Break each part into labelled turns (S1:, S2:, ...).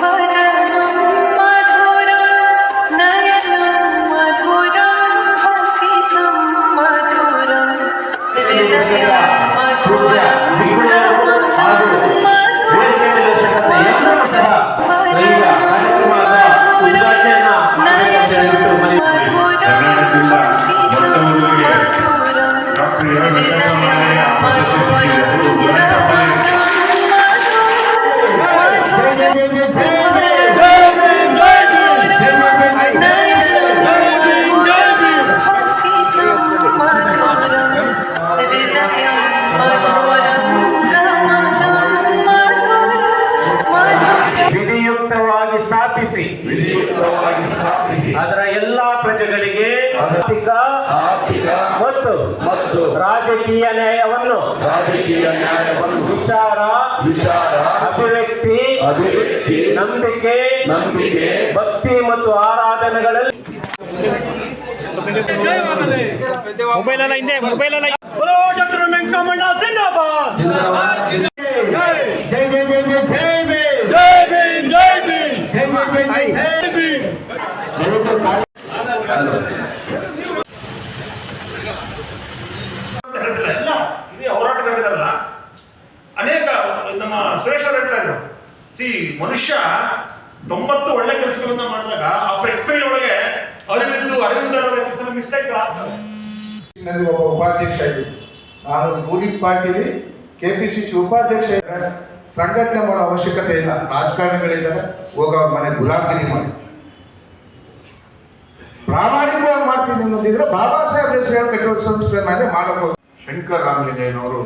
S1: ಮಧುರ ಮಧುರ ಹಾಗೂ ಬೇರೆ ಬೇರೆ ಜಗತ್ತ ಎಲ್ಲರೂ ಸಹ
S2: ಸಂಬಂಧಿಸಿ
S1: ಅದರ ಎಲ್ಲಾ ಪ್ರಜೆಗಳಿಗೆ ಆರ್ಥಿಕ
S2: ಆರ್ಥಿಕ
S1: ಮತ್ತು
S2: ಮತ್ತು
S1: ರಾಜಕೀಯ ನ್ಯಾಯವನ್ನು
S2: ರಾಜಕೀಯ ನ್ಯಾಯವನ್ನು
S1: ವಿಚಾರ
S2: ವಿಚಾರ
S1: ಅಭಿವ್ಯಕ್ತಿ
S2: ಅಭಿವ್ಯಕ್ತಿ
S1: ನಂಬಿಕೆ
S2: ನಂಬಿಕೆ
S1: ಭಕ್ತಿ ಮತ್ತು ಆರಾಧನೆಗಳಲ್ಲಿ
S3: ಮೊಬೈಲ್ ಅಲ್ಲ ಹಿಂದೆ ಮೊಬೈಲ್
S1: ಜೈ ಜೈ ಜೈ ಜೈ ಜೈ ಜೈ ಜೈ ಜೈ ಜೈ ಜೈ
S4: ಜೈ ಜೈ ಸುರೇಶ್ ಅವರು ಹೇಳ್ತಾ ಇದ್ರು. ಸಿ ಮನುಷ್ಯ ತೊಂಬತ್ತು ಒಳ್ಳೆ ಕೆಲಸಗಳನ್ನ ಮಾಡಿದಾಗ ಆ ಪ್ರಕ್ರಿಯೆಯೊಳಗೆ ಒಳಗೆ ಅರವಿಂದು ಅವರ ಕೆಲಸ ಮಿಸ್ಟೇಕ್ ಆಗ್ತವೆ.
S5: ನಲ್ಲಿ ಒಬ್ಬ ಉಪಾಧ್ಯಕ್ಷ ಇದ್ದೀನಿ ನಾನು ರೂಲಿಂಗ್ ಪಾಟೀಲಿ ಕೆ ಪಿ ಸಿ ಸಿ ಉಪಾಧ್ಯಕ್ಷ ಸಂಘಟನೆ ಮಾಡೋ ಅವಶ್ಯಕತೆ ಇಲ್ಲ. ರಾಜಕಾರಣಿಗಳಿದ್ದಾರೆ. ಹೋಗ ಅವ್ರ ಮನೆ ಗುಲಾಬಿ ಮಾಡಿ. ಪ್ರಾಮಾಣಿಕವಾಗಿ ಮಾಡ್ತೀನಿ ಅನ್ನೋದಿದ್ರೆ ಬಾಬಾ ಸಾಹೇಬ್ ಹೆಸರು ಕಟ್ಟುವ ಸಂಸ್ಥೆ ಮೇಲೆ ಮಾಡಬಹುದು.
S2: ಶಂಕರ್ ರಾಮಲಿಂಗಯ್ಯನವರು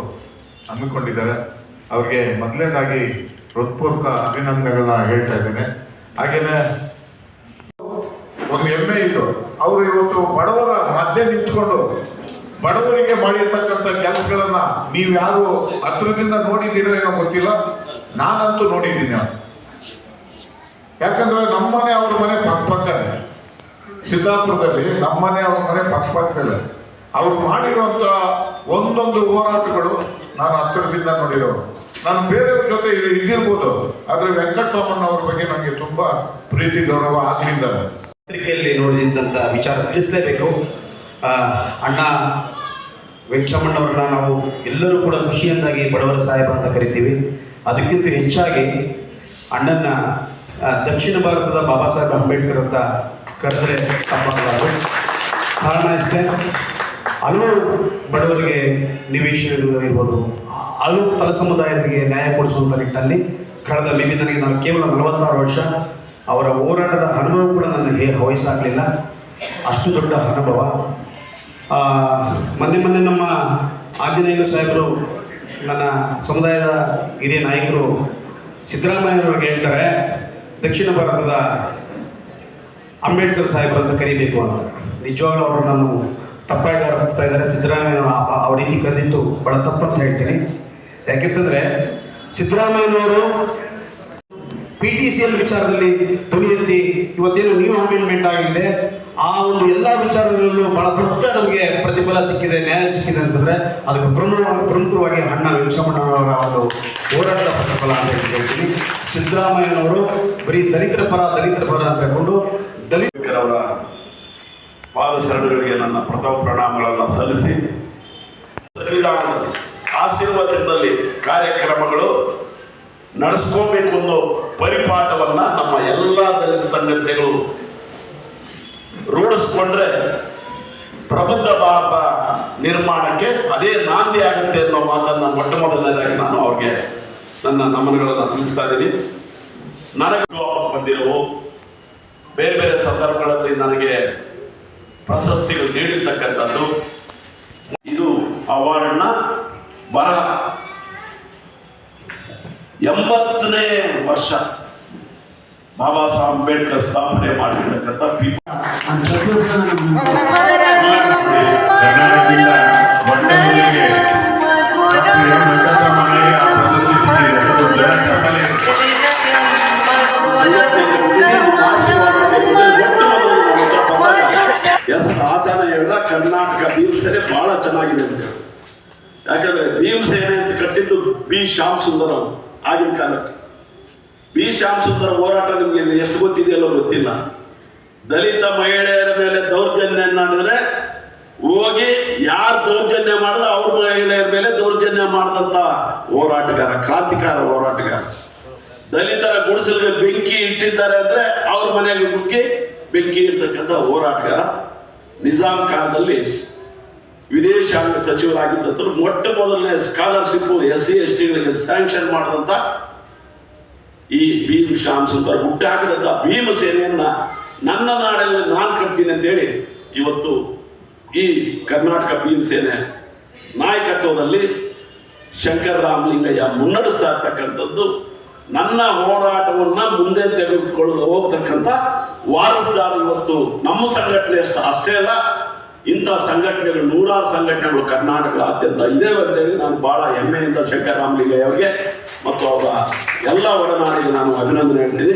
S2: ಹಮ್ಮಿಕೊಂಡಿದ್ದಾರೆ ಅವ್ರಿಗೆ ಮೊದಲನೇದಾಗಿ ಹೃತ್ಪೂರ್ವಕ ಅಭಿನಂದನೆಗಳನ್ನ ಹೇಳ್ತಾ ಇದ್ದೇನೆ. ಹಾಗೇನೆ ಒಂದು ಹೆಮ್ಮೆ ಇದು ಅವರು ಇವತ್ತು ಬಡವರ ಮಧ್ಯೆ ನಿಂತ್ಕೊಂಡು ಬಡವರಿಗೆ ಮಾಡಿರ್ತಕ್ಕಂಥ ಕೆಲಸಗಳನ್ನ ನೀವು ಯಾರು ಹತ್ರದಿಂದ ನೋಡಿದ್ದೀರೋ ಏನೋ ಗೊತ್ತಿಲ್ಲ. ನಾನಂತೂ ನೋಡಿದ್ದೀನಿ ಅವ್ರು. ಯಾಕಂದ್ರೆ ನಮ್ಮನೆ ಅವ್ರ ಮನೆ ಪಕ್ಕ ಪಕ್ಕನೆ. ಸಿದ್ದಾಪುರದಲ್ಲಿ ನಮ್ಮನೆ ಅವ್ರ ಮನೆ ಪಕ್ಕ ಪಕ್ಕದಲ್ಲೇ. ಅವ್ರು ಮಾಡಿರುವಂತ ಒಂದೊಂದು ಹೋರಾಟಗಳು ನಾನು ಹತ್ತಿರದಿಂದ ನೋಡಿರೋರು ನಾನು ಬೇರೆಯವ್ರ ಜೊತೆ ಇರ್- ಆದರೆ ಆದ್ರೆ ವೆಂಕಟರಾಮಣ್ಣ ಅವ್ರ ಬಗ್ಗೆ ನನಗೆ ತುಂಬಾ ಪ್ರೀತಿ, ಗೌರವ ಆಗಲಿಲ್ಲ
S6: ಪತ್ರಿಕೆಯಲ್ಲಿ ನೋಡಿದಂಥ ವಿಚಾರ ತಿಳಿಸಲೇಬೇಕು. ಅಣ್ಣ ವೆಂಕಟರಮಣ್ಣವ್ರನ್ನ ನಾವು ಎಲ್ಲರೂ ಕೂಡ ಖುಷಿಯಿಂದಾಗಿ ಬಡವರ ಸಾಹೇಬ ಅಂತ ಕರಿತೀವಿ. ಅದಕ್ಕಿಂತ ಹೆಚ್ಚಾಗಿ ಅಣ್ಣನ ದಕ್ಷಿಣ ಭಾರತದ ಬಾಬಾ ಸಾಹೇಬ್ ಅಂಬೇಡ್ಕರ್ ಅಂತ ಕರೆದ್ರೆ ತಪ್ಪಾಗಲಾರದು ಕಾರಣ ಇಷ್ಟೇ. ಹಲವು ಬಡವರಿಗೆ ನಿವೇಶನಗಳು ಇರ್ಬೋದು. ಹಲವು ತಲ ಸಮುದಾಯದರಿಗೆ ನ್ಯಾಯ ಕೊಡಿಸುವಂಥ ನಿಟ್ಟಿನಲ್ಲಿ ಕಳೆದ ಮೇಬಿ ನನಗೆ ನಾನು ಕೇವಲ ನಲವತ್ತಾರು ವರ್ಷ ಅವರ ಹೋರಾಟದ ಅನುಭವ ಕೂಡ ನನ್ನ ಹೇ ವಯಸ್ಸಾಗಲಿಲ್ಲ. ಅಷ್ಟು ದೊಡ್ಡ ಅನುಭವ. ಆ, ಮೊನ್ನೆ ಮೊನ್ನೆ ನಮ್ಮ ಆಂಜನೇಯ ಸಾಹೇಬರು ನನ್ನ ಸಮುದಾಯದ ಹಿರಿಯ ನಾಯಕರು ಸಿದ್ದರಾಮಯ್ಯವ್ರಿಗೆ ಹೇಳ್ತಾರೆ ದಕ್ಷಿಣ ಭಾರತದ ಅಂಬೇಡ್ಕರ್ ಸಾಹೇಬರು ಅಂತ ಕರಿಬೇಕು ಅಂತ. ನಿಜವಾಗ್ಲೂ ಅವರು ನಾನು ತಪ್ಪಾಗಿ ಅರ್ಪಿಸ್ತಾ ಇದ್ದಾರೆ. ಸಿದ್ದರಾಮಯ್ಯ ಅವ್ರ ರೀತಿ ಕರೆದಿತ್ತು ಭಾಳ ತಪ್ಪಂತ ಹೇಳ್ತೀನಿ. ಯಾಕೆಂತಂದರೆ ಸಿದ್ದರಾಮಯ್ಯನವರು ಪಿ ಟಿ ಸಿ ಎಲ್ ವಿಚಾರದಲ್ಲಿ ಧ್ವನಿ ಎತ್ತಿ ಇವತ್ತೇನು ನ್ಯೂ ಅಮೆಂಡ್ಮೆಂಟ್ ಆಗಿದೆ ಆ ಒಂದು ಎಲ್ಲ ವಿಚಾರಗಳಲ್ಲೂ ಬಹಳ ದೊಡ್ಡ ನಮಗೆ ಪ್ರತಿಫಲ ಸಿಕ್ಕಿದೆ ನ್ಯಾಯ ಸಿಕ್ಕಿದೆ ಅಂತಂದ್ರೆ ಅದಕ್ಕೆ ಪ್ರಮುಖ ಪ್ರಮುಖವಾಗಿ ಅಣ್ಣ ವೆಂಕಟರಮಣ್ಣವರ ಒಂದು ಹೋರಾಟದ ಪ್ರತಿಫಲ ಅಂತ ಹೇಳಿ ಹೇಳ್ತೀನಿ. ಸಿದ್ದರಾಮಯ್ಯನವರು ಬರೀ ದಲಿತರ ಪರ ದಲಿತರ ಪರ ಅಂತ ಹೇಳ್ಕೊಂಡು
S7: ದಲಿತರವರ ಪಾದ ಶರಣಗಳಿಗೆ ನನ್ನ ಪ್ರಥಮ ಪ್ರಣಾಮಗಳನ್ನು ಸಲ್ಲಿಸಿ. ಸಂವಿಧಾನದ ಆಶೀರ್ವಾದದಲ್ಲಿ ಕಾರ್ಯಕ್ರಮಗಳು ನಡೆಸ್ಕೋಬೇಕು ಅನ್ನೋ ಪರಿಪಾಠವನ್ನ ನಮ್ಮ ಎಲ್ಲ ದಲಿತ ಸಂಘಟನೆಗಳು ರೂಢಿಸ್ಕೊಂಡ್ರೆ ಪ್ರಬುದ್ಧ ಭಾರತ ನಿರ್ಮಾಣಕ್ಕೆ ಅದೇ ನಾಂದಿ ಆಗುತ್ತೆ ಅನ್ನೋ ಮಾತನ್ನ ಮೊಟ್ಟ ಮೊದಲನೇದಾಗಿ ನಾನು ಅವ್ರಿಗೆ ನನ್ನ ನಮನಗಳನ್ನು ತಿಳಿಸ್ತಾ ಇದ್ದೀನಿ. ನನಗೆ ಬಂದಿರೋ ಬೇರೆ ಬೇರೆ ಸಂದರ್ಭಗಳಲ್ಲಿ ನನಗೆ ಪ್ರಶಸ್ತಿಗಳು ನೀಡಿರ್ತಕ್ಕಂಥದ್ದು. ಇದು ಅವಾರ್ಡ್ನ ಬರಹ ಎಂಬತ್ತನೇ ವರ್ಷ ಬಾಬಾ ಸಾಹೇಬ್ ಅಂಬೇಡ್ಕರ್ ಸ್ಥಾಪನೆ ಮಾಡಿರ್ತಕ್ಕಂಥ ಪಿ
S2: ಕರ್ನಾಟಕದಿಂದ ಮೊಟ್ಟ ಮೊದಲಿಗೆ ಡಾಕ್ಟರ್ ಎಂ ವೆಂಕಟರಮಣಯ್ಯ ಪ್ರಶಸ್ತಿ ಸಿಕ್ಕಿದೆ ಅದು ದುರಂತ ಮನೆ.
S7: ಸಂಘಟನೆ ಕಟ್ಟಿದೆ, ನಿಮ್ಮ ಆಶೀರ್ವಾದ ಬೇಕಿದೆ. ಮೊಟ್ಟ ಮೊದಲು ನಮ್ಮ ಹತ್ರ ಬಂದಾಗ ಎಸ್ ಆತನ ಹೇಳ್ದ ಕರ್ನಾಟಕ ಭೀಮಸೇನೆ ಬಹಳ ಚೆನ್ನಾಗಿದೆ ಅಂತ ಹೇಳಿ ಯಾಕಂದ್ರೆ ಭೀಮಸೇನೆ ಅಂತ ಕಟ್ಟಿದ್ದು ಬಿ. ಶ್ಯಾಮ್ ಸುಂದರ್ ಅವರು ಆಗಿನ ಕಾಲಕ್ಕೆ. ಬಿ. ಶ್ಯಾಮ್ ಸುಂದರ ಹೋರಾಟ ನಿಮಗೆ ಎಷ್ಟು ಗೊತ್ತಿದೆಯಲ್ಲೋ ಗೊತ್ತಿಲ್ಲ. ದಲಿತ ಮಹಿಳೆಯರ ಮೇಲೆ ದೌರ್ಜನ್ಯ ಮಾಡಿದ್ರೆ ಹೋಗಿ ಯಾರು ದೌರ್ಜನ್ಯ ಮಾಡಿದ್ರೆ ಅವ್ರ ಮಹಿಳೆಯರ ಮೇಲೆ ದೌರ್ಜನ್ಯ ಮಾಡಿದಂತ ಹೋರಾಟಗಾರ, ಕ್ರಾಂತಿಕಾರ ಹೋರಾಟಗಾರ. ದಲಿತರ ಗುಡಿಸಲಿಗೆ ಬೆಂಕಿ ಇಟ್ಟಿದ್ದಾರೆ ಅಂದ್ರೆ ಅವ್ರ ಮನೆಗೆ ಮುಕ್ಕಿ ಬೆಂಕಿ ಇಡ್ತಕ್ಕಂಥ ಹೋರಾಟಗಾರ. ನಿಜಾಂ ಕಾಲದಲ್ಲಿ ವಿದೇಶಾಂಗ ಸಚಿವರಾಗಿದ್ದಂತರು ಮೊಟ್ಟ ಮೊದಲನೇ ಸ್ಕಾಲರ್ಶಿಪ್ ಎಸ್ ಸಿ ಎಸ್ ಟಿಗಳಿಗೆ ಸ್ಯಾಂಕ್ಷನ್ ಮಾಡಿದಂತ ಈ ಭೀಮ್ ಶ್ಯಾಮ್ ಸುಂದರ್ ಹುಟ್ಟಾಕಿದಂಥ ಭೀಮ ಸೇನೆಯನ್ನ ನನ್ನ ನಾಡಲ್ಲಿ ನಾನು ಕಟ್ತೀನಿ ಅಂತೇಳಿ ಇವತ್ತು ಈ ಕರ್ನಾಟಕ ಭೀಮ್ ಸೇನೆ ನಾಯಕತ್ವದಲ್ಲಿ ಶಂಕರ ರಾಮಲಿಂಗಯ್ಯ ಮುನ್ನಡೆಸ್ತಾ ಇರ್ತಕ್ಕಂಥದ್ದು, ನನ್ನ ಹೋರಾಟವನ್ನ ಮುಂದೆ ತೆಗೆದುಕೊಳ್ಳಲು ಹೋಗ್ತಕ್ಕಂಥ ವಾರಸ್ದಾರ ಇವತ್ತು ನಮ್ಮ ಸಂಘಟನೆ ಅಷ್ಟೇ ಅಲ್ಲ ಇಂಥ ಸಂಘಟನೆಗಳು, ನೂರಾರು ಸಂಘಟನೆಗಳು ಕರ್ನಾಟಕದಾದ್ಯಂತ ಇದೇ ಅಂತೇಳಿ ನಾನು ಬಹಳ ಹೆಮ್ಮೆಯಿಂದ ಶಂಕರ ರಾಮಲಿಂಗಯ್ಯ ಅವರಿಗೆ ಮತ್ತು ಅವರ ಎಲ್ಲ ಒಡನಾಡಿಗೆ ನಾನು ಅಭಿನಂದನೆ ಹೇಳ್ತೀನಿ.